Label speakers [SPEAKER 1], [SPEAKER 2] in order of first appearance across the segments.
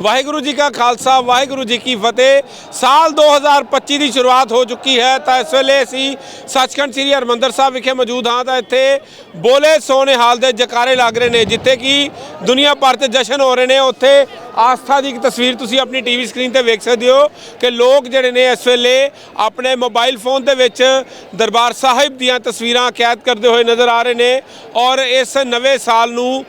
[SPEAKER 1] ਵਾਹਿਗੁਰੂ ਜੀ ਕਾ ਖਾਲਸਾ, ਵਾਹਿਗੁਰੂ ਜੀ ਕੀ ਫਤਿਹ। ਸਾਲ 2025 ਦੀ ਸ਼ੁਰੂਆਤ ਹੋ ਚੁੱਕੀ ਹੈ, ਤਾਂ ਇਸ ਵੇਲੇ ਅਸੀਂ ਸੱਚਖੰਡ ਸ੍ਰੀ ਹਰਮੰਦਰ ਸਾਹਿਬ ਵਿਖੇ ਮੌਜੂਦ ਹਾਂ, ਤਾਂ ਇੱਥੇ ਬੋਲੇ ਸੋਨੇ ਹਾਲ ਦੇ ਜਕਾਰੇ ਲੱਗ ਰਹੇ ਨੇ, ਜਿੱਥੇ ਕਿ ਦੁਨੀਆ ਭਰ ਤੇ ਜਸ਼ਨ ਹੋ ਰਹੇ ਨੇ। ਉੱਥੇ ਆਸਥਾ ਦੀ ਇੱਕ ਤਸਵੀਰ ਤੁਸੀਂ ਆਪਣੀ ਟੀਵੀ ਸਕਰੀਨ ਤੇ ਵੇਖ ਸਕਦੇ ਹੋ ਕਿ ਲੋਕ ਜਿਹੜੇ ਨੇ ਇਸ ਵੇਲੇ ਆਪਣੇ ਮੋਬਾਈਲ ਫੋਨ ਦੇ ਵਿੱਚ ਦਰਬਾਰ ਸਾਹਿਬ ਦੀਆਂ ਤਸਵੀਰਾਂ ਕੈਦ ਕਰਦੇ ਹੋਏ ਨਜ਼ਰ ਆ ਰਹੇ ਨੇ ਔਰ ਇਸ ਨਵੇਂ ਸਾਲ ਨੂੰ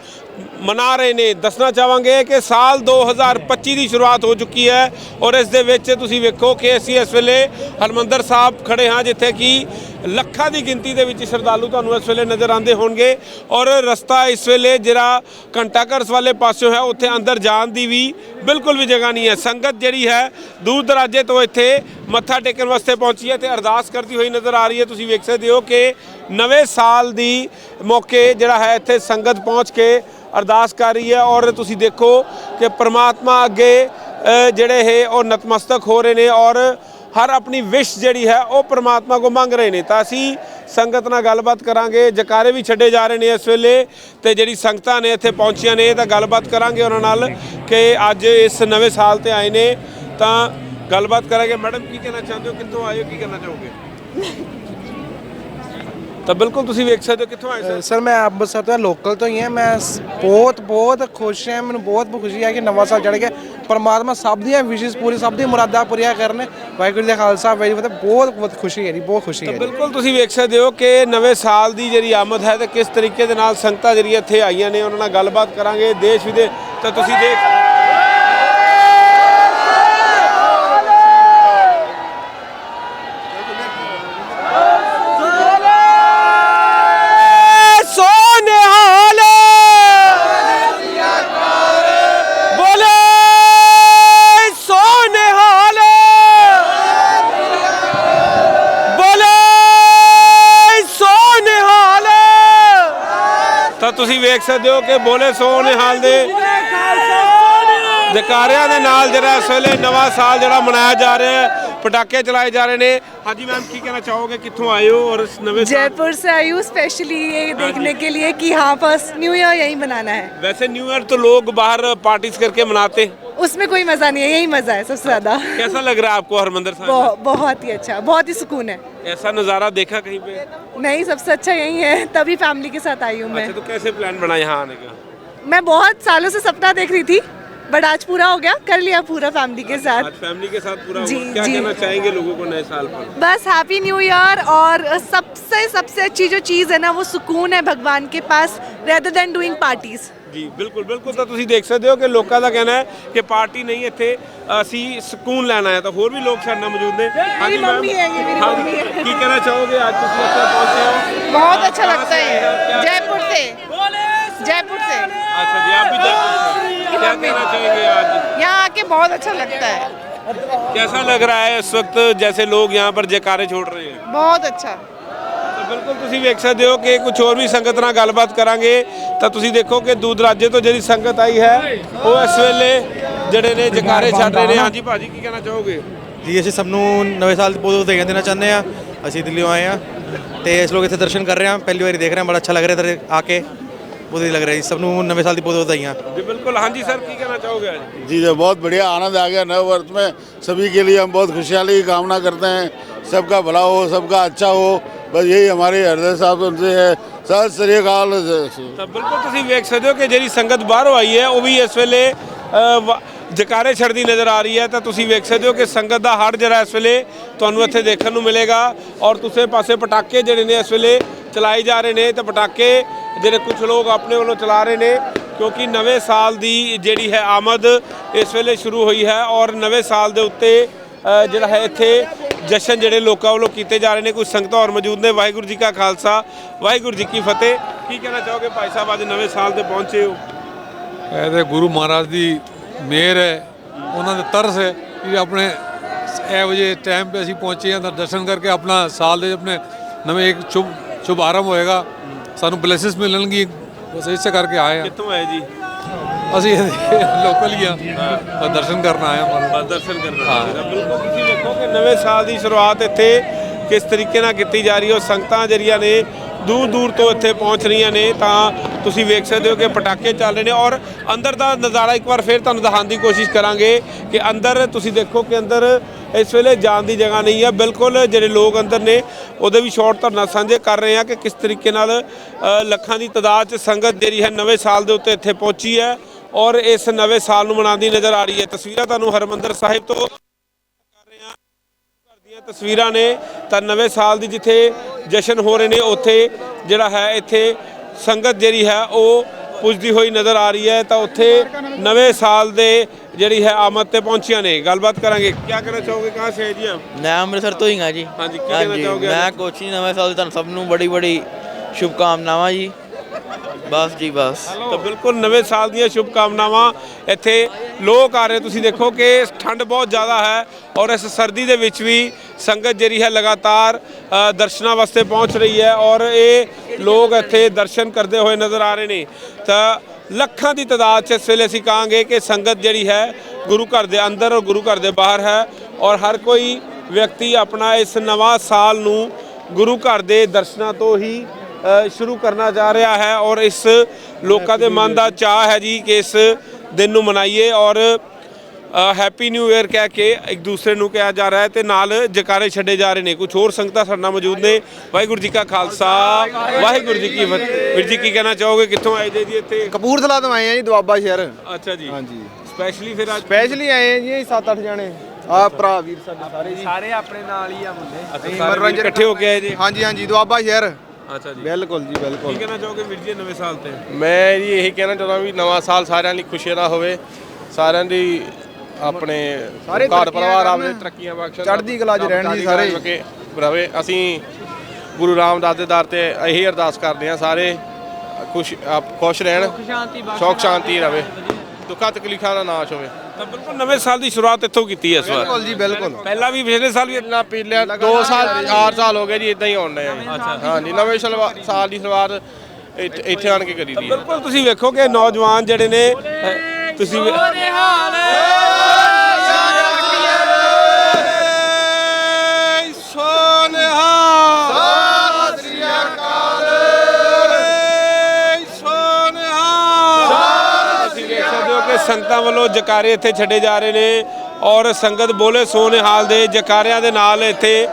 [SPEAKER 1] ਮਨਾ ਰਹੇ ਨੇ। ਦੱਸਣਾ ਚਾਹਾਂਗੇ ਕਿ ਸਾਲ 2025 ਦੀ ਸ਼ੁਰੂਆਤ ਹੋ ਚੁੱਕੀ ਹੈ ਔਰ ਇਸ ਦੇ ਵਿੱਚ ਤੁਸੀਂ ਵੇਖੋ ਕਿ ਅਸੀਂ ਇਸ ਵੇਲੇ ਹਰਮੰਦਰ ਸਾਹਿਬ ਖੜੇ ਹਾਂ, ਜਿੱਥੇ ਕਿ ਲੱਖਾਂ ਦੀ ਗਿਣਤੀ ਦੇ ਵਿੱਚ ਸ਼ਰਧਾਲੂ ਤੁਹਾਨੂੰ ਇਸ ਵੇਲੇ ਨਜ਼ਰ ਆਉਂਦੇ ਹੋਣਗੇ ਔਰ ਰਸਤਾ ਇਸ ਵੇਲੇ ਜਿਹੜਾ ਘੰਟਾ ਘਰਸ ਵਾਲੇ ਪਾਸਿਓਂ ਹੈ, ਉੱਥੇ ਅੰਦਰ ਜਾਣ ਦੀ ਵੀ ਬਿਲਕੁਲ ਵੀ ਜਗ੍ਹਾ ਨਹੀਂ ਹੈ। ਸੰਗਤ ਜਿਹੜੀ ਹੈ ਦੂਰ ਦਰਾਜੇ ਤੋਂ ਇੱਥੇ ਮੱਥਾ ਟੇਕਣ ਵਾਸਤੇ ਪਹੁੰਚੀ ਹੈ ਤੇ ਅਰਦਾਸ ਕਰਦੀ ਹੋਈ ਨਜ਼ਰ ਆ ਰਹੀ ਹੈ। ਤੁਸੀਂ ਵੇਖ ਸਕਦੇ ਹੋ ਕਿ ਨਵੇਂ ਸਾਲ ਦੀ ਮੌਕੇ ਜਿਹੜਾ ਹੈ, ਇੱਥੇ ਸੰਗਤ ਪਹੁੰਚ ਕੇ ਅਰਦਾਸ ਕਰ ਰਹੀ ਹੈ ਔਰ ਤੁਸੀਂ ਦੇਖੋ ਕਿ ਪ੍ਰਮਾਤਮਾ ਅੱਗੇ ਜਿਹੜੇ ਹੈ ਉਹ ਨਤਮਸਤਕ ਹੋ ਰਹੇ ਨੇ ਔਰ ਹਰ ਆਪਣੀ ਵਿਸ਼ ਜਿਹੜੀ ਹੈ ਉਹ ਪ੍ਰਮਾਤਮਾ ਕੋ ਮੰਗ ਰਹੇ ਨੇ। ਤਾਂ ਅਸੀਂ ਸੰਗਤ ਨਾਲ ਗੱਲਬਾਤ ਕਰਾਂਗੇ, ਜਕਾਰੇ ਵੀ ਛੱਡੇ ਜਾ ਰਹੇ ਨੇ ਇਸ ਵੇਲੇ ਤੇ ਜਿਹੜੀ ਸੰਗਤਾਂ ਨੇ ਇੱਥੇ ਪਹੁੰਚੀਆਂ ਨੇ ਤਾਂ ਗੱਲਬਾਤ ਕਰਾਂਗੇ ਉਹਨਾਂ ਨਾਲ ਕਿ ਅੱਜ ਇਸ ਨਵੇਂ ਸਾਲ ਤੇ ਆਏ ਨੇ। ਤਾਂ ਗੱਲਬਾਤ ਕਰਾਂਗੇ। ਮੈਡਮ, ਕੀ ਕਹਿਣਾ ਚਾਹੁੰਦੇ ਹੋ? ਕਿੱਥੋਂ ਆਏ ਹੋ? ਕੀ ਕਰਨਾ ਚਾਹੋਗੇ? ਤਾਂ ਬਿਲਕੁਲ ਤੁਸੀਂ ਵੇਖ ਸਕਦੇ ਹੋ ਕਿੱਥੋਂ ਆਏ ਸਰ
[SPEAKER 2] ਸਰ ਮੈਂ ਅੰਮ੍ਰਿਤਸਰ ਤੋਂ ਲੋਕਲ ਤੋਂ ਹੀ ਹਾਂ। ਮੈਂ ਸ- ਬਹੁਤ ਬਹੁਤ ਖੁਸ਼ ਹਾਂ। ਮੈਨੂੰ ਬਹੁਤ ਖੁਸ਼ੀ ਹੈ ਕਿ ਨਵਾਂ ਸਾਲ ਚੜ ਗਿਆ। ਪਰਮਾਤਮਾ ਸਭ ਦੀਆਂ ਵਿਸ਼ੇਸ ਪੂਰੀ ਸਭ ਦੀਆਂ ਮੁਰਾਦਾਂ ਪੂਰੀਆਂ ਕਰਨ। ਵਾਹਿਗੁਰੂ ਜੀ ਦਾ ਖਾਲਸਾ ਵਾਹਿਗੁਰੂ ਜੀ ਕੀ ਫਤਿਹ। ਬਹੁਤ ਬਹੁਤ ਖੁਸ਼ੀ ਹੈ ਜੀ ਬਹੁਤ ਖੁਸ਼ੀ ਹੈ ਜੀ।
[SPEAKER 1] ਬਿਲਕੁਲ ਤੁਸੀਂ ਵੇਖ ਸਕਦੇ ਹੋ ਕਿ ਨਵੇਂ ਸਾਲ ਦੀ ਜਿਹੜੀ ਆਮਦ ਹੈ ਤੇ ਕਿਸ ਤਰੀਕੇ ਦੇ ਨਾਲ ਸੰਗਤਾਂ ਜਿਹੜੀਆਂ ਇੱਥੇ ਆਈਆਂ ਨੇ ਉਹਨਾਂ ਨਾਲ ਗੱਲਬਾਤ ਕਰਾਂਗੇ। ਦੇਸ਼ ਵਿਦੇਸ਼ ਤਾਂ ਤੁਸੀਂ ਦੇਖ ਤਾਂ ਤੁਸੀਂ ਵੇਖ ਸਕਦੇ ਹੋ ਕਿ ਬੋਲੇ ਸੋਨਿਹਾਲ ਦੇ ਜਕਾਰਿਆਂ ਦੇ ਨਾਲ ਜਿਹੜਾ ਇਸ ਵੇਲੇ ਨਵਾਂ ਸਾਲ ਜਿਹੜਾ ਮਨਾਇਆ ਜਾ ਰਿਹਾ ਹੈ ਪਟਾਕੇ ਚਲਾਏ ਜਾ ਰਹੇ ਨੇ ਹਾਂਜੀ ਮੈਮ ਕੀ ਕਹਿਣਾ ਚਾਹੋਗੇ ਕਿੱਥੋਂ ਆਏ ਹੋ ਔਰ ਇਸ ਨਵੇਂ ਸਾਲ
[SPEAKER 3] जयपुर से आई हूँ स्पेशली ये देखने के लिए कि हाँ बस न्यू ईयर यही मनाना है
[SPEAKER 1] वैसे न्यू ईयर तो लोग बाहर पार्टीज करके मनाते हैं
[SPEAKER 3] उसमें कोई मज़ा नहीं है यही मज़ा है सबसे ज़्यादा।
[SPEAKER 1] कैसा लग रहा है आपको हरमंदर साहब?
[SPEAKER 3] बहु- बहुत ही अच्छा बहुत ही सुकून है।
[SPEAKER 1] ऐसा नज़ारा देखा कहीं पे?
[SPEAKER 3] नहीं सबसे अच्छा यही है तभी फैमिली के साथ आई हूँ मैं।
[SPEAKER 1] अच्छा तो कैसे प्लान बना यहाँ आने का?
[SPEAKER 3] मैं बहुत सालों से सपना देख रही थी बट आज पूरा हो गया कर लिया पूरा फैमिली के साथ।
[SPEAKER 1] फैमिली के साथ पूरा
[SPEAKER 3] जी,
[SPEAKER 1] क्या
[SPEAKER 3] जी।
[SPEAKER 1] कहना चाहेंगे लोगों को नए साल पर?
[SPEAKER 3] बस हैप्पी न्यू ईयर और सबसे सबसे अच्छी जो चीज़ है ना वो सुकून है भगवान के पास रेदर देन डूइंग पार्टीज़
[SPEAKER 1] ਜੀ ਬਿਲਕੁਲ ਬਿਲਕੁਲ ਤਾਂ ਤੁਸੀਂ ਦੇਖ ਸਕਦੇ ਹੋ ਕਿ ਲੋਕਾਂ ਦਾ ਕਹਿਣਾ ਹੈ ਕਿ ਪਾਰਟੀ ਨਹੀਂ ਇੱਥੇ ਅਸੀਂ ਸਕੂਨ ਲੈਣਾ ਹੈ ਤਾਂ ਹੋਰ ਵੀ ਲੋਕ ਸਾਡੇ ਨਾਲ ਮੌਜੂਦ ਨੇ ਹਾਂਜੀ ਮੈਮ
[SPEAKER 3] ਮੰਮੀ ਹੈ, ਇਹ ਮੇਰੀ
[SPEAKER 1] ਹਾਂਜੀ,
[SPEAKER 3] ਮੰਮੀ ਹੈ।
[SPEAKER 1] ਕੀ ਕਹਿਣਾ ਚਾਹੋਗੇ ਅੱਜ ਤੁਸੀਂ ਇੱਥੇ ਪਹੁੰਚੇ ਹੋ
[SPEAKER 4] बहुत अच्छा लगता है जयपुर से जयपुर से
[SPEAKER 1] अच्छा जी आप भी जयपुर से क्या कहना चाहेंगे आज
[SPEAKER 4] यहाँ आके बहुत अच्छा लगता है
[SPEAKER 1] कैसा लग रहा है इस वक्त जैसे लोग यहाँ पर जयकारे छोड़ रहे हैं
[SPEAKER 4] बहुत अच्छा
[SPEAKER 1] ਤਾਂ ਬਿਲਕੁਲ ਤੁਸੀਂ ਵੇਖ ਸਕਦੇ ਹੋ ਕਿ ਕੁਝ ਹੋਰ ਵੀ ਸੰਗਤ ਨਾਲ ਗੱਲਬਾਤ ਕਰਾਂਗੇ। ਤਾਂ ਤੁਸੀਂ ਦੇਖੋ ਕਿ ਦੂਰ ਦਰਾਜੇ ਤੋਂ ਜਿਹੜੀ ਸੰਗਤ ਆਈ ਹੈ ਉਹ ਇਸ ਵੇਲੇ ਜਿਹੜੇ ਨੇ ਜਕਾਰੇ ਛੱਡ ਰਹੇ ਨੇ। ਹਾਂਜੀ ਭਾਜੀ ਕੀ ਕਹਿਣਾ ਚਾਹੋਗੇ?
[SPEAKER 5] ਜੀ ਅਸੀਂ ਸਭ ਨੂੰ ਨਵੇਂ ਸਾਲ ਦੀ ਬਹੁਤ ਬਹੁਤ ਦੇਖ ਦੇਣਾ ਚਾਹੁੰਦੇ ਆ ਅਸੀਂ ਦਿੱਲੀੋਂ ਆਏ ਆ ਤੇ ਇਸ ਲੋਕ ਇੱਥੇ ਦਰਸ਼ਨ ਕਰ ਰਹੇ ਆ ਪਹਿਲੀ ਵਾਰੀ ਦੇਖ ਰਹੇ ਆ ਬੜਾ ਅੱਛਾ ਲੱਗ ਰਿਹਾ ਇੱਧਰ ਆ ਕੇ। ਬਹੁਤ ਹੀ ਲੱਗ ਰਿਹਾ ਜੀ। ਸਭ ਨੂੰ ਨਵੇਂ ਸਾਲ ਦੀ ਬਹੁਤ ਬਹੁਤ ਵਧਾਈਆਂ।
[SPEAKER 1] ਜੀ ਬਿਲकुल हाँ जी सर की कहना चाहोगे आज
[SPEAKER 6] जी जी बहुत बढ़िया आनंद आ गया नव वर्ष में सभी के लिए हम बहुत खुशहाली की कामना करते हैं सबका भला हो सबका अच्छा हो बस यही हमारे हृदय साहब उनसे है सत श्री अकाल
[SPEAKER 1] ਤਾਂ ਬਿਲਕੁਲ ਤੁਸੀਂ ਵੇਖ ਸਕਦੇ ਹੋ ਕਿ ਜਿਹੜੀ ਸੰਗਤ ਬਾਹਰੋਂ ਆਈ ਹੈ ਉਹ ਵੀ ਇਸ ਵੇਲੇ ਅ, ਵ- ਜਕਾਰੇ ਛੱਡਦੀ ਨਜ਼ਰ ਆ ਰਹੀ ਹੈ ਤਾਂ ਤੁਸੀਂ ਵੇਖ ਸਕਦੇ ਹੋ ਕਿ ਸੰਗਤ ਦਾ ਹੜ ਜਿਹੜਾ ਇਸ ਵੇਲੇ ਤੁਹਾਨੂੰ ਇੱਥੇ ਦੇਖਣ ਨੂੰ ਮਿਲੇਗਾ ਔਰ ਤੁਸੀਂ ਪਾਸੇ ਪਟਾਕੇ ਜਿਹੜੇ ਨੇ ਇਸ ਵੇਲੇ ਚਲਾਏ ਜਾ ਰਹੇ ਨੇ ਤੇ ਪਟਾਕੇ ਜਿਹੜੇ ਕੁਝ ਲੋਕ ਆਪਣੇ ਵੱਲੋਂ ਚਲਾ ਰਹੇ ਨੇ ਕਿਉਂਕਿ ਨਵੇਂ ਸਾਲ ਦੀ ਜਿਹੜੀ ਹੈ ਆਮਦ ਇਸ ਵੇਲੇ ਸ਼ੁਰੂ ਹੋਈ ਹੈ ਔਰ ਨਵੇਂ ਸਾਲ ਦੇ ਉੱਤੇ ਅ, ਜਿਹੜਾ ਹੈ ਇੱਥੇ ਜਸ਼ਨ ਜਿਹੜੇ ਲੋਕਾਂ ਵੱਲੋਂ ਕੀਤੇ ਜਾ ਰਹੇ ਨੇ ਕੁਝ ਸੰਗਤਾਂ ਹੋਰ ਮੌਜੂਦ ਨੇ। ਵਾਹਿਗੁਰੂ ਜੀ ਕਾ ਖਾਲਸਾ ਵਾਹਿਗੁਰੂ ਜੀ ਕੀ ਫਤਿਹ। ਕੀ ਕਹਿਣਾ ਚਾਹੋਗੇ ਭਾਈ ਸਾਹਿਬ ਅੱਜ ਨਵੇਂ ਸਾਲ ਤੇ ਪਹੁੰਚੇ ਹੋ?
[SPEAKER 7] ਇਹ ਤੇ ਗੁਰੂ ਮਹਾਰਾਜ ਦੀ ਮਿਹਰ ਹੈ ਉਹਨਾਂ ਦੇ ਤਰਸ ਹੈ ਕਿ ਆਪਣੇ ਇਹੋ ਜਿਹੇ ਟਾਈਮ 'ਤੇ ਅਸੀਂ ਪਹੁੰਚੇ ਹਾਂ ਤਾਂ ਦਰਸ਼ਨ ਕਰਕੇ ਆਪਣਾ ਸਾਲ ਦੇ ਆਪਣੇ ਨਵੇਂ ਇੱਕ ਸ਼ੁਭ ਸ਼ੁਭ ਆਰੰਭ ਹੋਏਗਾ। ਸਾਨੂੰ ਬਲੇਸਿਸ ਮਿਲਣਗੀ ਬਸ ਇਸੇ ਕਰਕੇ ਆਏ ਹਾਂ।
[SPEAKER 1] ਕਿੱਥੋਂ ਆਏ ਜੀ?
[SPEAKER 7] ਅਸੀਂ ਲੋਕਲ ਹੀ ਆ। ਦਰਸ਼ਨ ਕਰਨ ਆਏ ਹਾਂ
[SPEAKER 1] ਬਸ ਦਰਸ਼ਨ ਕਰਨ ਆਏ ਹਾਂ। ਬਿਲਕੁਲ ਤੁਸੀਂ ਵੇਖੋ ਕਿ ਨਵੇਂ ਸਾਲ ਦੀ ਸ਼ੁਰੂਆਤ ਇੱਥੇ ਕਿਸ ਤਰੀਕੇ ਨਾਲ ਕੀਤੀ ਜਾ ਰਹੀ ਹੈ। ਉਹ ਸੰਗਤਾਂ ਜਿਹੜੀਆਂ ਨੇ ਦੂਰ ਦੂਰ ਤੋਂ ਇੱਥੇ ਪਹੁੰਚ ਰਹੀਆਂ ਨੇ ਤਾਂ ਤੁਸੀਂ ਵੇਖ ਸਕਦੇ ਹੋ ਕਿ ਪਟਾਕੇ ਚੱਲ ਰਹੇ ਨੇ। ਔਰ ਅੰਦਰ ਦਾ ਨਜ਼ਾਰਾ ਇੱਕ ਵਾਰ ਫਿਰ ਤੁਹਾਨੂੰ ਦਿਖਾਉਣ ਦੀ ਕੋਸ਼ਿਸ਼ ਕਰਾਂਗੇ ਕਿ ਅੰਦਰ ਤੁਸੀਂ ਦੇਖੋ ਕਿ ਅੰਦਰ ਇਸ ਵੇਲੇ ਜਾਣ ਦੀ ਜਗ੍ਹਾ ਨਹੀਂ ਹੈ। ਬਿਲਕੁਲ ਜਿਹੜੇ ਲੋਕ ਅੰਦਰ ਨੇ ਉਹਦੇ ਵੀ ਸ਼ਾਰਟ ਤੁਹਾਡੇ ਨਾਲ ਸਾਂਝੇ ਕਰ ਰਹੇ ਆ ਕਿ ਕਿਸ ਤਰੀਕੇ ਨਾਲ ਅ, ਲੱਖਾਂ ਦੀ ਤਾਦਾਦ 'ਚ ਸੰਗਤ ਜਿਹੜੀ ਹੈ ਨਵੇਂ ਸਾਲ ਦੇ ਉੱਤੇ ਇੱਥੇ ਪਹੁੰਚੀ ਹੈ। ਔਰ ਇਸ ਨਵੇਂ ਸਾਲ ਨੂੰ ਮਨਾਉਂਦੀ ਨਜ਼ਰ ਆ ਰਹੀ ਹੈ। ਤਸਵੀਰਾਂ ਤੁਹਾਨੂੰ ਹਰਮੰਦਰ ਸਾਹਿਬ ਤੋਂ ਦੀਆਂ ਤਸਵੀਰਾਂ ਨੇ ਤਾਂ ਨਵੇਂ ਸਾਲ ਦੀ ਜਿੱਥੇ ਜਸ਼ਨ ਹੋ ਰਹੇ ਨੇ ਉੱਥੇ ਜਿਹੜਾ ਹੈ ਇੱਥੇ ਸੰਗਤ ਜਿਹੜੀ ਹੈ ਉਹ ਪੁੱਜਦੀ ਹੋਈ ਨਜ਼ਰ ਆ ਰਹੀ ਹੈ। ਤਾਂ ਉੱਥੇ ਨਵੇਂ ਸਾਲ ਦੇ ਜਿਹੜੀ ਹੈ ਆਮਦ ਤੇ ਪਹੁੰਚੀਆਂ ਨੇ। ਗੱਲਬਾਤ ਕਰਾਂਗੇ। ਕੀ ਕਹਿਣਾ ਚਾਹੋਗੇ? ਕਹਾਂ ਸੇ ਹੈ ਜੀ ਆਪ?
[SPEAKER 8] ਮੈਂ ਅੰਮ੍ਰਿਤਸਰ ਤੋਂ ਹੀ ਹਾਂ ਜੀ।
[SPEAKER 1] ਹਾਂਜੀ, ਕੀ ਕਹਿਣਾ ਚਾਹੋਗੇ
[SPEAKER 8] ਮੈਂ? ਕੋਚੀ ਨਵੇਂ ਸਾਲ ਦੀ ਤੁਹਾਨੂੰ ਸਭ ਨੂੰ ਬੜੀ ਬੜੀ ਸ਼ੁਭਕਾਮਨਾਵਾਂ ਜੀ। ਬਸ ਜੀ ਬਸ।
[SPEAKER 1] ਤਾਂ ਬਿਲਕੁਲ ਨਵੇਂ ਸਾਲ ਦੀਆਂ ਸ਼ੁਭ ਕਾਮਨਾਵਾਂ ਇੱਥੇ ਲੋਕ ਆ ਰਹੇ। ਤੁਸੀਂ ਦੇਖੋ ਕਿ ਠੰਡ ਬਹੁਤ ਜ਼ਿਆਦਾ ਹੈ ਔਰ ਇਸ ਸਰਦੀ ਦੇ ਵਿੱਚ ਵੀ ਸੰਗਤ ਜਿਹੜੀ ਹੈ ਲਗਾਤਾਰ ਅ, ਦਰਸ਼ਨਾਂ ਵਾਸਤੇ ਪਹੁੰਚ ਰਹੀ ਹੈ ਔਰ ਇਹ ਲੋਕ ਇੱਥੇ ਦਰਸ਼ਨ ਕਰਦੇ ਹੋਏ ਨਜ਼ਰ ਆ ਰਹੇ ਨੇ। ਤਾਂ ਲੱਖਾਂ ਦੀ ਤਾਦਾਦ 'ਚ ਇਸ ਵੇਲੇ ਅਸੀਂ ਕਹਾਂਗੇ ਕਿ ਸੰਗਤ ਜਿਹੜੀ ਹੈ ਗੁਰੂ ਘਰ ਦੇ ਅੰਦਰ ਔਰ ਗੁਰੂ ਘਰ ਦੇ ਬਾਹਰ ਹੈ ਔਰ ਹਰ ਕੋਈ ਵਿਅਕਤੀ ਆਪਣਾ ਇਸ ਨਵਾਂ ਸਾਲ ਨੂੰ ਗੁਰੂ ਘਰ ਦੇ ਦਰਸ਼ਨਾਂ ਤੋਂ ਹੀ ਸ਼ੁਰੂ ਕਰਨਾ ਜਾ ਰਿਹਾ ਹੈ ਔਰ ਇਸ ਲੋਕਾਂ ਦੇ ਮਨ ਦਾ ਚਾਹ ਹੈ ਜੀ ਕਿ ਇਸ ਦਿਨ ਨੂੰ ਮਨਾਈਏ ਔਰ ਹੈਪੀ ਨਿਊ ਇਅਰ ਕਹਿ ਕੇ ਇੱਕ ਦੂਸਰੇ ਨੂੰ ਕਿਹਾ ਜਾ ਰਿਹਾ ਹੈ ਤੇ ਨਾਲ ਜਕਾਰੇ ਛੱਡੇ ਜਾ ਰਹੇ ਨੇ। ਕੁਝ ਹੋਰ ਸੰਗਤਾਂ ਸਾਡੇ ਨਾਲ ਮੌਜੂਦ ਨੇ। ਵਾਹਿਗੁਰੂ ਜੀ ਕਾ ਖਾਲਸਾ। ਵਾਹਿਗੁਰੂ ਜੀ ਕੀ ਫਤਿਹ ਵੀਰ ਜੀ ਕੀ ਕਹਿਣਾ ਚਾਹੋਗੇ? ਕਿੱਥੋਂ ਆਏ ਜੇ ਜੀ ਇੱਥੇ?
[SPEAKER 9] ਕਪੂਰਥਲਾ ਤੋਂ ਆਏ ਆ ਜੀ ਦੁਆਬਾ ਸ਼ਹਿਰ।
[SPEAKER 1] ਅੱਛਾ ਜੀ।
[SPEAKER 9] ਹਾਂਜੀ।
[SPEAKER 1] ਸਪੈਸ਼ਲੀ ਫਿਰ ਅੱਜ?
[SPEAKER 9] ਸਪੈਸ਼ਲੀ ਆਏ ਆ ਜੀ 7-8 ਜਣੇ। ਆ ਭਰਾ ਵੀਰ ਸਾਡੇ ਸਾਰੇ ਜੀ।
[SPEAKER 1] ਸਾਰੇ ਵੀਰ ਇਕੱਠੇ ਹੋ ਕੇ ਆਏ ਜੀ?
[SPEAKER 9] ਹਾਂਜੀ ਹਾਂਜੀ ਦੁਆਬਾ ਸ਼ਹਿਰ।
[SPEAKER 1] ਅੱਛਾ ਜੀ।
[SPEAKER 9] ਬਿਲਕੁਲ ਜੀ
[SPEAKER 1] ਕੀ
[SPEAKER 9] ਬਿਲਕੁਲ
[SPEAKER 1] ਕਹਿਣਾ ਚਾਹੋਗੇ ਵੀਰ ਜੀ ਨਵੇਂ ਸਾਲ ਤੇ?
[SPEAKER 10] ਮੈਂ ਜੀ ਇਹੀ ਕਹਿਣਾ ਚਾਹੁੰਦਾ ਵੀ ਨਵਾਂ ਸਾਲ ਸਾਰਿਆਂ ਲਈ ਖੁਸ਼ੀ ਦਾ ਹੋਵੇ ਸਾਰਿਆਂ ਦੀ ਆਪਣੇ
[SPEAKER 9] ਸਾਰੇ
[SPEAKER 10] ਘਰ
[SPEAKER 9] ਤਰੱਕੀਆਂ
[SPEAKER 10] ਪਰਿਵਾਰ
[SPEAKER 9] ਕਰਨ।
[SPEAKER 10] ਆਪਣੇ ਤਰੱਕੀਆਂ ਬਖਸ਼ਣ
[SPEAKER 9] ਚੜ੍ਹਦੀ ਕਲਾ 'ਚ
[SPEAKER 10] ਰੱਬ
[SPEAKER 9] ਰਹਿਣ ਜੀ
[SPEAKER 10] ਚੜ੍ਹਦੀ
[SPEAKER 9] ਸਾਰੇ।
[SPEAKER 10] ਕਲਾ 'ਚ ਕੇ ਰਵੇ। ਅਸੀਂ ਗੁਰੂ ਰਾਮਦਾਸ ਦੇ ਦਰ ਤੇ ਇਹੀ ਅਰਦਾਸ ਕਰਦੇ ਹਾਂ ਸਾਰੇ ਖੁਸ਼ ਆਪ ਖੁਸ਼ ਰਹਿਣ ਸ਼ੌਕ ਸ਼ਾਂਤੀ ਰਵੇ। ਦੁੱਖਾਂ ਤਕਲੀਫਾਂ ਦਾ ਨਾਸ਼ ਹੋਵੇ
[SPEAKER 1] ਤਾਂ ਬਿਲਕੁਲ ਨਵੇਂ ਸਾਲ ਦੀ ਸ਼ੁਰੂਆਤ ਇੱਥੋਂ ਕੀਤੀ ਹੈ ਇਸ ਵਾਰ।
[SPEAKER 9] ਬਿਲਕੁਲ ਜੀ ਬਿਲਕੁਲ।
[SPEAKER 1] ਪਹਿਲਾਂ ਵੀ ਪਿਛਲੇ ਸਾਲ ਵੀ
[SPEAKER 10] ਨਾ ਪੀਲਿਆ 2 ਸਾਲ 4 ਸਾਲ ਹੋ ਗਏ ਜੀ ਇਦਾਂ ਹੀ ਹੋਣ ਡਏ ਆ ਜੀ। ਹਾਂਜੀ ਨਵੇਂ ਸ਼ਲਵਾ- ਸਾਲ ਦੀ ਸ਼ੁਰੂਆਤ ਇੱਥੇ ਇੱਥੇ ਆਣ ਕੇ ਕਰੀ ਦੀ ਹੈ।
[SPEAKER 1] ਬਿਲਕੁਲ ਤੁਸੀਂ ਵੇਖੋ ਕਿ ਨੌਜਵਾਨ ਜਿਹੜੇ ਨੇ ਅਹ, ਤੁਸੀਂ ਵੇ- ਤੁਸੀਂ ਸੰਗਤਾਂ ਵੱਲੋਂ ਜਕਾਰੇ ਇੱਥੇ ਛੱਡੇ ਜਾ ਰਹੇ ਨੇ ਔਰ ਸੰਗਤ ਬੋਲੇ ਸੋਨੇ ਹਾਲ ਦੇ ਜਕਾਰਿਆਂ ਦੇ ਨਾਲ ਇੱਥੇ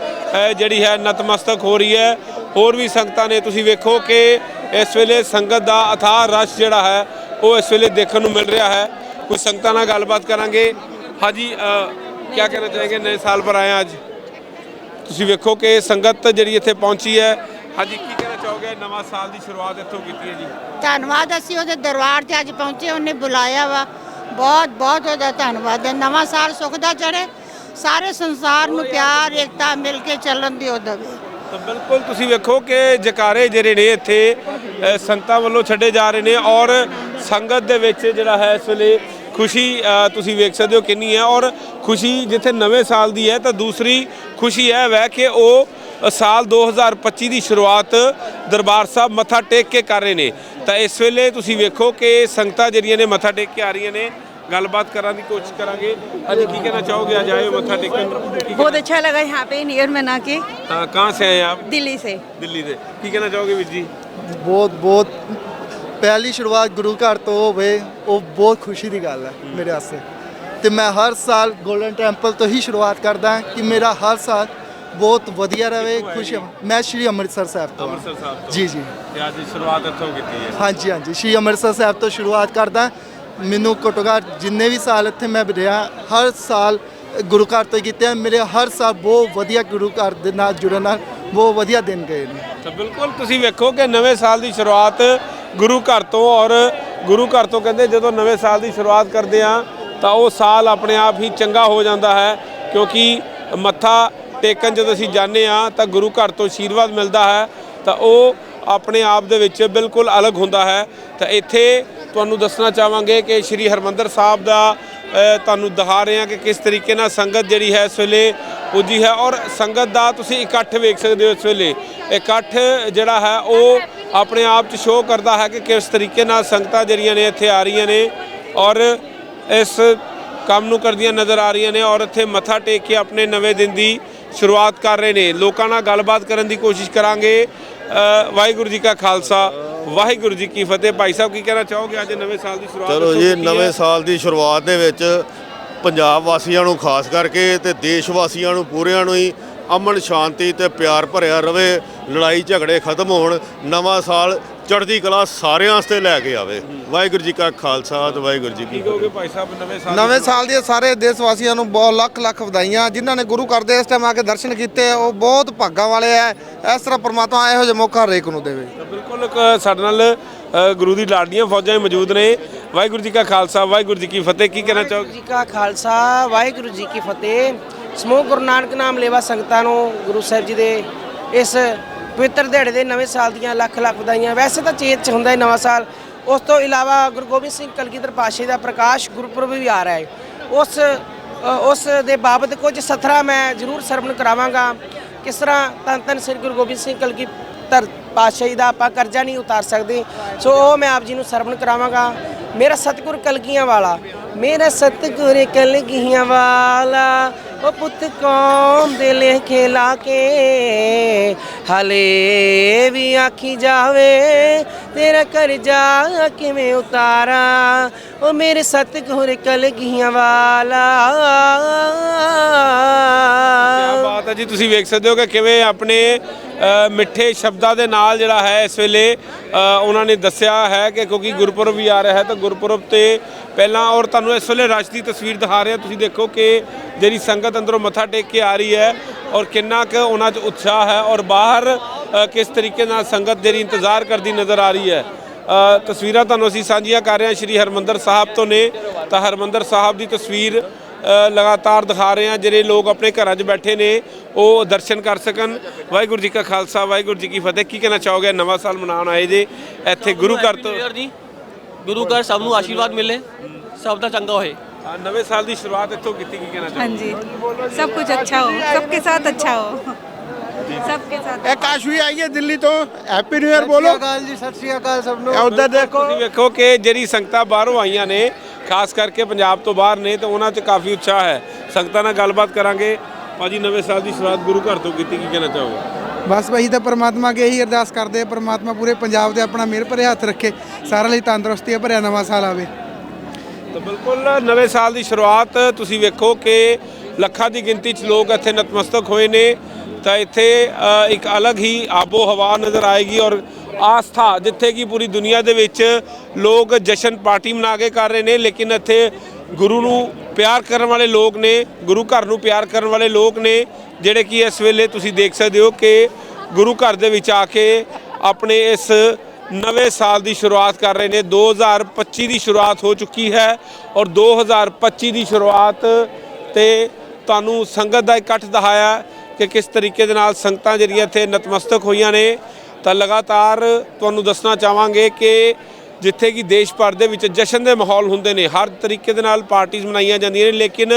[SPEAKER 1] ਜਿਹੜੀ ਹੈ ਨਤਮਸਤਕ ਹੋ ਰਹੀ ਹੈ। ਹੋਰ ਵੀ ਸੰਗਤਾਂ ਨੇ, ਤੁਸੀਂ ਵੇਖੋ ਕਿ ਇਸ ਵੇਲੇ ਸੰਗਤ ਦਾ ਅਥਾਹ ਰਸ਼ ਜਿਹੜਾ ਹੈ, ਉਹ ਇਸ ਵੇਲੇ ਦੇਖਣ ਨੂੰ ਮਿਲ ਰਿਹਾ ਹੈ। ਕੁਝ ਸੰਗਤਾਂ ਨਾਲ ਗੱਲਬਾਤ ਕਰਾਂਗੇ। ਹਾਂਜੀ ਕੀ ਕਹਿਣਾ ਚਾहेंगे ਨਵੇਂ ਸਾਲ ਪਰ ਆਏ ਹਾਂ ਅੱਜ। ਤੁਸੀਂ ਵੇਖੋ ਕਿ ਸੰਗਤ ਜਿਹੜੀ ਇੱਥੇ ਪਹੁੰਚੀ ਹੈ। ਹਾਂਜੀ, ਕੀ ਕਹਿਣਾ ਚਾਹੋਗੇ? ਨਵਾਂ ਸਾਲ ਦੀ ਸ਼ੁਰੂਆਤ ਇੱਥੋਂ ਕੀਤੀ ਹੈ ਜੀ।
[SPEAKER 4] ਧੰਨਵਾਦ, ਅਸੀਂ ਉਹਦੇ ਦਰਬਾਰ ਤੇ ਅੱਜ ਪਹੁੰਚੇ, ਉਹਨੇ ਬੁਲਾਇਆ ਵਾ। ਬਹੁਤ ਬਹੁਤ ਉਹਦਾ ਧੰਨਵਾਦ ਹੈ। ਨਵਾਂ ਸਾਲ ਸੁੱਖ ਦਾ ਚੜੇ ਸਾਰੇ ਸੰਸਾਰ ਨੂੰ ਪਿਆਰ ਏਕਤਾ ਮਿਲ ਕੇ ਚੱਲਣ ਦਿਓ ਦਵੇ
[SPEAKER 1] ਤਾਂ ਬਿਲਕੁਲ ਤੁਸੀਂ ਵੇਖੋ ਕਿ ਜਕਾਰੇ ਜਿਹੜੇ ਨੇ ਇੱਥੇ ਅ, ਸੰਗਤਾਂ ਵੱਲੋਂ ਛੱਡੇ ਜਾ ਰਹੇ ਨੇ ਔਰ ਸੰਗਤ ਦੇ ਵਿੱਚ ਜਿਹੜਾ ਹੈ ਇਸ ਵੇਲੇ ਖੁਸ਼ੀ ਅ, ਤੁਸੀਂ ਵੇਖ ਸਕਦੇ ਹੋ ਕਿੰਨੀ ਹੈ ਔਰ ਖੁਸ਼ੀ ਜਿੱਥੇ ਨਵੇਂ ਸਾਲ ਦੀ ਹੈ ਤਾਂ ਦੂਸਰੀ ਖੁਸ਼ੀ ਇਹ ਵੈ ਕਿ ਉਹ ਸਾਲ 2025 ਦੀ ਸ਼ੁਰੂਆਤ ਦਰਬਾਰ ਸਾਹਿਬ ਮੱਥਾ ਟੇਕ ਕੇ ਕਰ ਰਹੇ ਨੇ ਤਾਂ ਇਸ ਵੇਲੇ ਤੁਸੀਂ ਵੇਖੋ ਕਿ ਸੰਗਤਾਂ ਜਿਹੜੀਆਂ ਨੇ ਮੱਥਾ ਟੇਕ ਕੇ ਆ ਰਹੀਆਂ ਨੇ ਗੱਲਬਾਤ ਕਰਨ ਦੀ ਕੋਸ਼ਿਸ਼ ਕਰਾਂਗੇ ਅੱਜ ਕੀ ਕਹਿਣਾ ਚਾਹੋਗੇ ਅੱਜ ਆਏ ਹੋ ਮੱਥਾ ਟੇਕਣ ਕੀ
[SPEAKER 3] बहुत अच्छा लगा यहाँ पे न्यू ईयर मना के
[SPEAKER 1] हाँ, कहाँ से आए आप
[SPEAKER 3] दिल्ली से
[SPEAKER 1] ਦਿੱਲੀ ਦੇ ਕੀ ਕਹਿਣਾ ਚਾਹੋਗੇ ਵੀਰ ਜੀ
[SPEAKER 9] ਬਹੁਤ ਬਹੁਤ ਪਹਿਲੀ ਸ਼ੁਰੂਆਤ ਗੁਰੂ ਘਰ ਤੋਂ ਹੋਵੇ ਉਹ ਬਹੁਤ ਖੁਸ਼ੀ ਦੀ ਗੱਲ ਹੈ ਮੇਰੇ ਵਾਸਤੇ ਤੇ ਮੈਂ ਹਰ ਸਾਲ ਗੋਲਡਨ ਟੈਂਪਲ ਤੋਂ ਹੀ ਸ਼ੁਰੂਆਤ ਕਰਦਾ ਹਾਂ ਕਿ ਮੇਰਾ ਹਰ ਸਾਲ ਬਹੁਤ ਵਧੀਆ ਰਹੇ ਖੁਸ਼ੀ ਮੈਂ ਸ਼੍ਰੀ ਅੰਮ੍ਰਿਤਸਰ ਸਾਹਿਬ ਤੋਂ ਹਾਂ।
[SPEAKER 1] ਅੰਮ੍ਰਿਤਸਰ ਸਾਹਿਬ ਤੋਂ।
[SPEAKER 9] ਜੀ ਜੀ।
[SPEAKER 1] ਤੇ ਅੱਜ ਸ਼ੁਰੂਆਤ ਇੱਥੋਂ ਕੀਤੀ ਹੈ।
[SPEAKER 9] ਹਾਂਜੀ ਹਾਂਜੀ। ਸ਼੍ਰੀ ਅੰਮ੍ਰਿਤਸਰ ਸਾਹਿਬ ਤੋਂ ਸ਼ੁਰੂਆਤ ਕਰਦਾ। ਮੈਨੂੰ ਘੱਟ ਜਿੰਨੇ ਵੀ ਸਾਲ ਇੱਥੇ ਮੈਂ ਰਿਹਾ ਹਰ ਸਾਲ ਗੁਰੂ ਘਰ ਤੋਂ ਹੀ ਕੀਤੇ ਆ। ਮੇਰੇ ਹਰ ਸਾਲ ਬਹੁਤ ਵਧੀਆ ਗੁਰੂ ਘਰ ਦੇ ਨਾਲ ਜੁੜਨ ਨਾਲ ਬਹੁਤ ਵਧੀਆ ਦਿਨ ਗਏ ਨੇ।
[SPEAKER 1] ਤਾਂ ਬਿਲਕੁਲ। ਤੁਸੀਂ ਵੇਖੋ ਕਿ ਨਵੇਂ ਸਾਲ ਦੀ ਸ਼ੁਰੂਆਤ ਗੁਰੂ ਘਰ ਤੋਂ ਔਰ ਗੁਰੂ ਘਰ ਤੋਂ ਕਹਿੰਦੇ ਜਦੋਂ ਨਵੇਂ ਸਾਲ ਦੀ ਸ਼ੁਰੂਆਤ ਕਰਦੇ ਆ ਤਾਂ ਉਹ ਸਾਲ ਆਪਣੇ ਆਪ ਹੀ ਚੰਗਾ ਹੋ ਜਾਂਦਾ ਹੈ ਕਿਉਂਕਿ ਮੱਥਾ ਟੇਕਣ ਜਦੋਂ ਅਸੀਂ ਜਾਂਦੇ ਆ ਤਾਂ ਗੁਰੂ ਘਰ ਤੋਂ ਆਸ਼ੀਰਵਾਦ ਮਿਲਦਾ ਹੈ, ਤਾਂ ਉਹ ਆਪਣੇ ਆਪ ਦੇ ਵਿੱਚ ਬਿਲਕੁਲ ਅਲੱਗ ਹੁੰਦਾ ਹੈ। ਤਾਂ ਇੱਥੇ ਤੁਹਾਨੂੰ ਦੱਸਣਾ ਚਾਹਾਂਗੇ ਕਿ ਸ੍ਰੀ ਹਰਮੰਦਰ ਸਾਹਿਬ ਦਾ ਤੁਹਾਨੂੰ ਦਿਖਾ ਰਹੇ ਹਾਂ ਕਿ ਕਿਸ ਤਰੀਕੇ ਨਾਲ ਸੰਗਤ ਜਿਹੜੀ ਹੈ ਇਸ ਵੇਲੇ ਪੁੱਜੀ ਹੈ ਔਰ ਸੰਗਤ ਦਾ ਤੁਸੀਂ ਇਕੱਠ ਵੇਖ ਸਕਦੇ ਹੋ ਇਸ ਵੇਲੇ। ਇਕੱਠ ਜਿਹੜਾ ਹੈ, ਉਹ ਆਪਣੇ ਆਪ 'ਚ ਸ਼ੋਅ ਕਰਦਾ ਹੈ ਕਿ ਕਿਸ ਤਰੀਕੇ ਨਾਲ ਸੰਗਤਾਂ ਜਿਹੜੀਆਂ ਨੇ ਇੱਥੇ ਆ ਰਹੀਆਂ ਨੇ ਔਰ ਇਸ ਕੰਮ ਨੂੰ ਕਰਦੀਆਂ ਨਜ਼ਰ ਆ ਰਹੀਆਂ ਨੇ ਔਰ ਇੱਥੇ ਮੱਥਾ ਟੇਕ ਕੇ ਆਪਣੇ ਨਵੇਂ ਦਿਨ ਦੀ ਸ਼ੁਰੂਆਤ ਕਰ ਰਹੇ ਨੇ। ਲੋਕਾਂ ਨਾਲ ਗੱਲਬਾਤ ਕਰਨ ਦੀ ਕੋਸ਼ਿਸ਼ ਕਰਾਂਗੇ। ਵਾਹਿਗੁਰੂ ਜੀ ਕਾ ਖਾਲਸਾ। ਵਾਹਿਗੁਰੂ ਜੀ ਕੀ ਫਤਿਹ। ਭਾਈ ਸਾਹਿਬ ਕੀ ਕਹਿਣਾ ਚਾਹੋਗੇ? ਅੱਜ ਨਵੇਂ ਸਾਲ ਦੀ ਸ਼ੁਰੂਆਤ
[SPEAKER 11] ਚਲੋ ਜੀ। ਨਵੇਂ ਸਾਲ ਦੀ ਸ਼ੁਰੂਆਤ ਦੇ ਵਿੱਚ ਪੰਜਾਬ ਵਾਸੀਆਂ ਨੂੰ ਖਾਸ ਕਰਕੇ ਤੇ ਦੇਸ਼ ਵਾਸੀਆਂ ਨੂੰ ਪੂਰਿਆਂ ਨੂੰ ਹੀ ਅਮਨ ਸ਼ਾਂਤੀ ਤੇ ਪਿਆਰ ਭਰਿਆ ਰਵੇ। ਲੜਾਈ ਝਗੜੇ ਖਤਮ ਹੋਣ। ਨਵਾਂ ਸਾਲ ਚੜ੍ਹਦੀ ਕਲਾ ਸਾਰਿਆਂ ਵਾਸਤੇ ਲੈ ਕੇ ਆਵੇ। ਵਾਹਿਗੁਰੂ ਜੀ ਕਾ ਖਾਲਸਾ ਤੇ ਵਾਹਿਗੁਰੂ ਜੀ ਕੀ
[SPEAKER 1] ਕਹੋਗੇ ਭਾਈ ਸਾਹਿਬ ਨਵੇਂ ਸਾਲ
[SPEAKER 2] ਨਵੇਂ ਸਾਲ ਦੀਆਂ ਸਾਰੇ ਦੇਸ਼ ਵਾਸੀਆਂ ਨੂੰ ਬਹੁਤ ਲੱਖ ਲੱਖ ਵਧਾਈਆਂ। ਜਿਨ੍ਹਾਂ ਨੇ ਗੁਰੂ ਘਰ ਦੇ ਇਸ ਟਾਈਮ ਆ ਕੇ ਦਰਸ਼ਨ ਕੀਤੇ ਉਹ ਬਹੁਤ ਭਾਗਾਂ ਵਾਲੇ ਆ ਇਸ ਤਰ੍ਹਾਂ ਪ੍ਰਮਾਤਮਾ ਇਹੋ ਜਿਹਾ ਮੌਕਾ ਹਰੇਕ ਨੂੰ ਦੇਵੇ।
[SPEAKER 1] ਬਿਲਕੁਲ ਸਾਡੇ ਨਾਲ ਗੁਰੂ ਦੀ ਲਾਡੀਆਂ ਫੌਜਾਂ ਵੀ ਮੌਜੂਦ ਨੇ। ਵਾਹਿਗੁਰੂ ਜੀ ਕਾ ਖਾਲਸਾ ਵਾਹਿਗੁਰੂ ਜੀ ਕੀ ਫਤਿਹ। ਕੀ ਕਹਿਣਾ ਚਾਹੋਗੇ?
[SPEAKER 12] ਜੀ ਕਾ ਖਾਲਸਾ ਵਾਹਿਗੁਰੂ ਜੀ ਕੀ ਫਤਿਹ। ਸਮੂਹ ਗੁਰੂ ਨਾਨਕ ਨਾਮ ਲੇਵਾ ਸੰਗਤਾਂ ਨੂੰ ਗੁਰੂ ਸਾਹਿਬ ਜੀ ਦੇ ਇਸ ਪਵਿੱਤਰ ਦਿਹਾੜੇ ਦੇ ਨਵੇਂ ਸਾਲ ਦੀਆਂ ਲੱਖ ਲੱਖ ਵਧਾਈਆਂ। ਵੈਸੇ ਤਾਂ ਚੇਤ ਚ ਹੁੰਦਾ ਹੈ ਨਵਾਂ ਸਾਲ। ਉਸ ਤੋਂ ਇਲਾਵਾ ਗੁਰੂ ਗੋਬਿੰਦ ਸਿੰਘ ਕਲਗੀਧਰ ਪਾਤਸ਼ਾਹ ਦਾ ਪ੍ਰਕਾਸ਼ ਗੁਰਪੁਰਬ ਵੀ ਆ ਰਿਹਾ ਹੈ। ਉਸ ਉਸ ਦੇ ਬਾਬਤ ਕੁਝ ਸਥਰਾ ਮੈਂ ਜ਼ਰੂਰ ਸਰਵਣ ਕਰਾਵਾਂਗਾ। ਕਿਸ ਤਰ੍ਹਾਂ ਧੰਨ ਧੰਨ ਸ੍ਰੀ ਗੁਰੂ ਗੋਬਿੰਦ ਸਿੰਘ ਕਲਗੀਧਰ ਪਾਤਸ਼ਾਹੀ ਦਾ ਆਪਾਂ ਕਰਜ਼ਾ ਨਹੀਂ ਉਤਾਰ ਸਕਦੇ। ਸੋ ਉਹ ਮੈਂ ਆਪ ਜੀ ਨੂੰ ਸਰਵਣ ਕਰਾਵਾਂਗਾ। ਮੇਰਾ ਸਤਿਗੁਰ ਕਲਗੀਆਂ ਵਾਲਾ, ਮੇਰਾ ਸਤਿਗੁਰ ਕਲਗੀਆਂ ਵਾਲਾ ਉਹ ਪੁੱਤ ਕੌਮ ਦੇ ਲੇਖੇ ਲਾ ਕੇ, ਹਲੇ ਵੀ ਆਖੀ ਜਾਵੇ, ਤੇਰਾ ਕਰਜ਼ਾ ਕਿਵੇਂ ਉਤਾਰਾਂ? ਉਹ ਮੇਰੇ ਸਤਿਗੁਰ ਕਲਗੀਆਂ ਵਾਲਾ
[SPEAKER 1] ਬਾਤ ਹੈ ਜੀ, ਤੁਸੀਂ ਵੇਖ ਸਕਦੇ ਹੋ ਕਿ ਕਿਵੇਂ ਆਪਣੇ ਮਿੱਠੇ ਸ਼ਬਦਾਂ ਦੇ ਨਾਲ ਜਿਹੜਾ ਹੈ ਇਸ ਵੇਲੇ ਉਹਨਾਂ ਨੇ ਦੱਸਿਆ ਹੈ ਕਿ ਕਿਉਂਕਿ ਗੁਰਪੁਰਬ ਵੀ ਆ ਰਿਹਾ ਹੈ, ਤਾਂ ਗੁਰਪੁਰਬ ਤੇ ਪਹਿਲਾਂ ਔਰ ਤੁਹਾਨੂੰ ਇਸ ਵੇਲੇ ਰਸ਼ ਦੀ ਤਸਵੀਰ ਦਿਖਾ ਰਿਹਾ। ਤੁਸੀਂ ਦੇਖੋ ਕਿ ਜਿਹੜੀ ਸੰਗਤ ਅੰਦਰੋਂ ਮੱਥਾ ਟੇਕ ਕੇ ਆ ਰਹੀ ਹੈ ਔਰ ਕਿੰਨਾ ਕੁ ਉਹਨਾਂ 'ਚ ਉਤਸ਼ਾਹ ਹੈ ਔਰ ਬਾਹਰ ਕਿਸ ਤਰੀਕੇ ਨਾਲ ਸੰਗਤ ਜਿਹੜੀ ਇੰਤਜ਼ਾਰ ਕਰਦੀ ਨਜ਼ਰ ਆ ਰਹੀ ਹੈ। ਤਸਵੀਰਾਂ ਤੁਹਾਨੂੰ ਅਸੀਂ ਸਾਂਝੀਆਂ ਕਰ ਰਹੇ ਹਾਂ। ਸ਼੍ਰੀ ਹਰਮੰਦਰ ਸਾਹਿਬ ਤੋਂ ਨੇ। ਤਾਂ ਹਰਮੰਦਰ ਸਾਹਿਬ ਦੀ ਤਸਵੀਰ ਲਗਾਤਾਰ ਦਿਖਾ ਰਹੇ ਹਾਂ ਜਿਹੜੇ ਲੋਕ ਆਪਣੇ ਘਰਾਂ 'ਚ ਬੈਠੇ ਨੇ ਉਹ ਦਰਸ਼ਨ ਕਰ ਸਕਣ। ਵਾਹਿਗੁਰੂ ਜੀ ਕਾ ਖਾਲਸਾ ਵਾਹਿਗੁਰੂ ਜੀ ਕੀ ਫਤਿਹ। ਕੀ ਕਹਿਣਾ ਚਾਹੋਗੇ? ਨਵਾਂ ਸਾਲ ਮਨਾਉਣ ਆਏ ਜੇ ਇੱਥੇ ਗੁਰੂ ਘਰ ਤੋਂ
[SPEAKER 8] ਗੁਰੂ ਘਰ ਸਭ ਨੂੰ ਆਸ਼ੀਰਵਾਦ ਮਿਲੇ। ਸਭ ਦਾ ਚੰਗਾ ਹੋਏ।
[SPEAKER 1] ਨਵੇਂ ਸਾਲ ਦੀ ਸ਼ੁਰੂਆਤ ਇੱਥੋਂ ਕੀਤੀ ਕੀ ਕਹਿਣਾ
[SPEAKER 3] ਚਾਹੁੰਦੇ
[SPEAKER 1] ਹਾਂਜੀ।
[SPEAKER 3] ਸਭ ਕੁਝ ਅੱਛਾ ਹੋ। ਸਭ ਕੇ ਸਾਥ ਅੱਛਾ ਹੋ। ਸਭ ਕੇ
[SPEAKER 2] ਸਾਥ ਇਹ ਕਾਸ਼ਵੀ ਦਿੱਲੀ ਤੋਂ। ਹੈਪੀ ਨਿਊ ਇਅਰ ਬੋਲੋ।
[SPEAKER 9] ਸਤਿ ਸ਼੍ਰੀ ਅਕਾਲ ਜੀ ਸਤਿ ਸ਼੍ਰੀ ਅਕਾਲ ਸਭ ਨੂੰ।
[SPEAKER 2] ਉਧਰ ਦੇਖੋ
[SPEAKER 1] ਵੇਖੋ ਕਿ ਜਿਹੜੀ ਸੰਗਤਾਂ ਬਾਹਰੋਂ ਆਈਆਂ ਨੇ ਖਾਸ ਕਰਕੇ ਪੰਜਾਬ ਤੋਂ ਬਾਹਰ ਨੇ ਤਾਂ ਉਹਨਾਂ 'ਚ ਕਾਫੀ ਉਤਸ਼ਾਹ ਹੈ। ਸੰਗਤਾਂ ਨਾਲ ਗੱਲਬਾਤ ਕਰਾਂਗੇ। ਭਾਜੀ ਨਵੇਂ ਸਾਲ ਦੀ ਸ਼ੁਰੂਆਤ ਗੁਰੂ ਘਰ ਤੋਂ ਕੀਤੀ ਕੀ ਕਹਿਣਾ ਚਾਹੋਗੇ?
[SPEAKER 2] ਬਸ ਭਾਈ ਤਾਂ ਪਰਮਾਤਮਾ ਅੱਗੇ ਇਹੀ ਅਰਦਾਸ ਕਰਦੇ ਆ ਪਰਮਾਤਮਾ ਪੂਰੇ ਪੰਜਾਬ ਤੇ ਆਪਣਾ ਮਿਹਰ ਭਰੇ ਹੱਥ ਰੱਖੇ ਸਾਰਿਆਂ ਲਈ ਤੰਦਰੁਸਤੀ ਭਰਿਆ ਨਵਾਂ ਸਾਲ ਆਵੇ।
[SPEAKER 1] ਤਾਂ ਬਿਲਕੁਲ ਨਵੇਂ ਸਾਲ ਦੀ ਸ਼ੁਰੂਆਤ ਤੁਸੀਂ ਵੇਖੋ ਕਿ ਲੱਖਾਂ ਦੀ ਗਿਣਤੀ 'ਚ ਲੋਕ ਇੱਥੇ ਨਤਮਸਤਕ ਹੋਏ ਨੇ। ਤਾਂ ਇੱਥੇ ਅ, ਇੱਕ ਅਲੱਗ ਹੀ ਆਬੋ ਹਵਾ ਨਜ਼ਰ ਆਏਗੀ ਔਰ ਆਸਥਾ ਜਿੱਥੇ ਕਿ ਪੂਰੀ ਦੁਨੀਆ ਦੇ ਵਿੱਚ ਲੋਕ ਜਸ਼ਨ ਪਾਰਟੀ ਮਨਾ ਕੇ ਕਰ ਰਹੇ ਨੇ, ਲੇਕਿਨ ਇੱਥੇ ਗੁਰੂ ਨੂੰ ਪਿਆਰ ਕਰਨ ਵਾਲੇ ਲੋਕ ਨੇ, ਗੁਰੂ ਘਰ ਨੂੰ ਪਿਆਰ ਕਰਨ ਵਾਲੇ ਲੋਕ ਨੇ, ਜਿਹੜੇ ਕਿ ਇਸ ਵੇਲੇ ਤੁਸੀਂ ਦੇਖ ਸਕਦੇ ਹੋ ਕਿ ਗੁਰੂ ਘਰ ਦੇ ਵਿੱਚ ਆ ਕੇ ਆਪਣੇ ਇਸ ਨਵੇਂ ਸਾਲ ਦੀ ਸ਼ੁਰੂਆਤ ਕਰ ਰਹੇ ਨੇ। 2025 ਦੀ ਸ਼ੁਰੂਆਤ ਹੋ ਚੁੱਕੀ ਹੈ ਔਰ 2025 ਦੀ ਸ਼ੁਰੂਆਤ ਤੇ ਤੁਹਾਨੂੰ ਸੰਗਤ ਦਾ ਇਕੱਠ ਦਿਖਾਇਆ ਕਿ ਕਿਸ ਤਰੀਕੇ ਦੇ ਨਾਲ ਸੰਗਤਾਂ ਜਿਹੜੀਆਂ ਇੱਥੇ ਨਤਮਸਤਕ ਹੋਈਆਂ ਨੇ ਤਾਂ ਲਗਾਤਾਰ ਤੁਹਾਨੂੰ ਦੱਸਣਾ ਚਾਹਾਂਗੇ ਕਿ ਜਿੱਥੇ ਕਿ ਦੇਸ਼ ਭਰ ਦੇ ਵਿੱਚ ਜਸ਼ਨ ਦੇ ਮਾਹੌਲ ਹੁੰਦੇ ਨੇ, ਹਰ ਤਰੀਕੇ ਦੇ ਨਾਲ ਪਾਰਟੀਆਂ ਮਨਾਈਆਂ ਜਾਂਦੀਆਂ ਨੇ, ਲੇਕਿਨ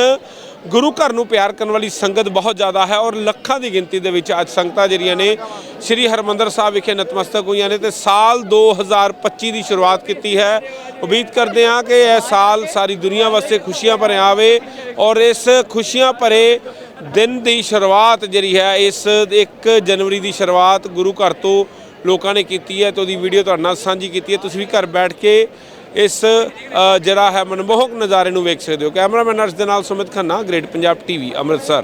[SPEAKER 1] ਗੁਰੂ ਘਰ ਨੂੰ ਪਿਆਰ ਕਰਨ ਵਾਲੀ ਸੰਗਤ ਬਹੁਤ ਜ਼ਿਆਦਾ ਹੈ ਔਰ ਲੱਖਾਂ ਦੀ ਗਿਣਤੀ ਦੇ ਵਿੱਚ ਅੱਜ ਸੰਗਤਾਂ ਜਿਹੜੀਆਂ ਨੇ, ਸ੍ਰੀ ਹਰਮੰਦਰ ਸਾਹਿਬ ਵਿਖੇ ਨਤਮਸਤਕ ਹੋਈਆਂ ਨੇ ਤੇ ਸਾਲ 2025 ਦੀ ਸ਼ੁਰੂਆਤ ਕੀਤੀ ਹੈ। ਉਮੀਦ ਕਰਦੇ ਹਾਂ ਕਿ ਇਹ ਸਾਲ ਸਾਰੀ ਦੁਨੀਆ ਵਾਸਤੇ ਖੁਸ਼ੀਆਂ ਭਰਿਆ ਆਵੇ ਔਰ ਇਸ ਖੁਸ਼ੀਆਂ ਭਰੇ ਦਿਨ ਦੀ ਸ਼ੁਰੂਆਤ ਜਿਹੜੀ ਹੈ, ਇਸ 1 ਜਨਵਰੀ ਦੀ ਸ਼ੁਰੂਆਤ ਗੁਰੂ ਘਰ ਤੋਂ ਲੋਕਾਂ ਨੇ ਕੀਤੀ ਹੈ ਤੇ ਉਹਦੀ ਵੀਡੀਓ ਤੁਹਾਡੇ ਨਾਲ ਸਾਂਝੀ ਕੀਤੀ ਹੈ। ਤੁਸੀਂ ਵੀ ਘਰ ਬੈਠ ਕੇ ਇਸ ਜਿਹੜਾ ਹੈ ਮਨਮੋਹਕ ਨਜ਼ਾਰੇ ਨੂੰ ਵੇਖ ਸਕਦੇ ਹੋ। ਕੈਮਰਾਮੈਨ ਅਰਸ਼ ਦੇ ਨਾਲ ਸੁਮਿਤ ਖੰਨਾ ਗ੍ਰੇਟ ਪੰਜਾਬ ਟੀਵੀ ਅੰਮ੍ਰਿਤਸਰ।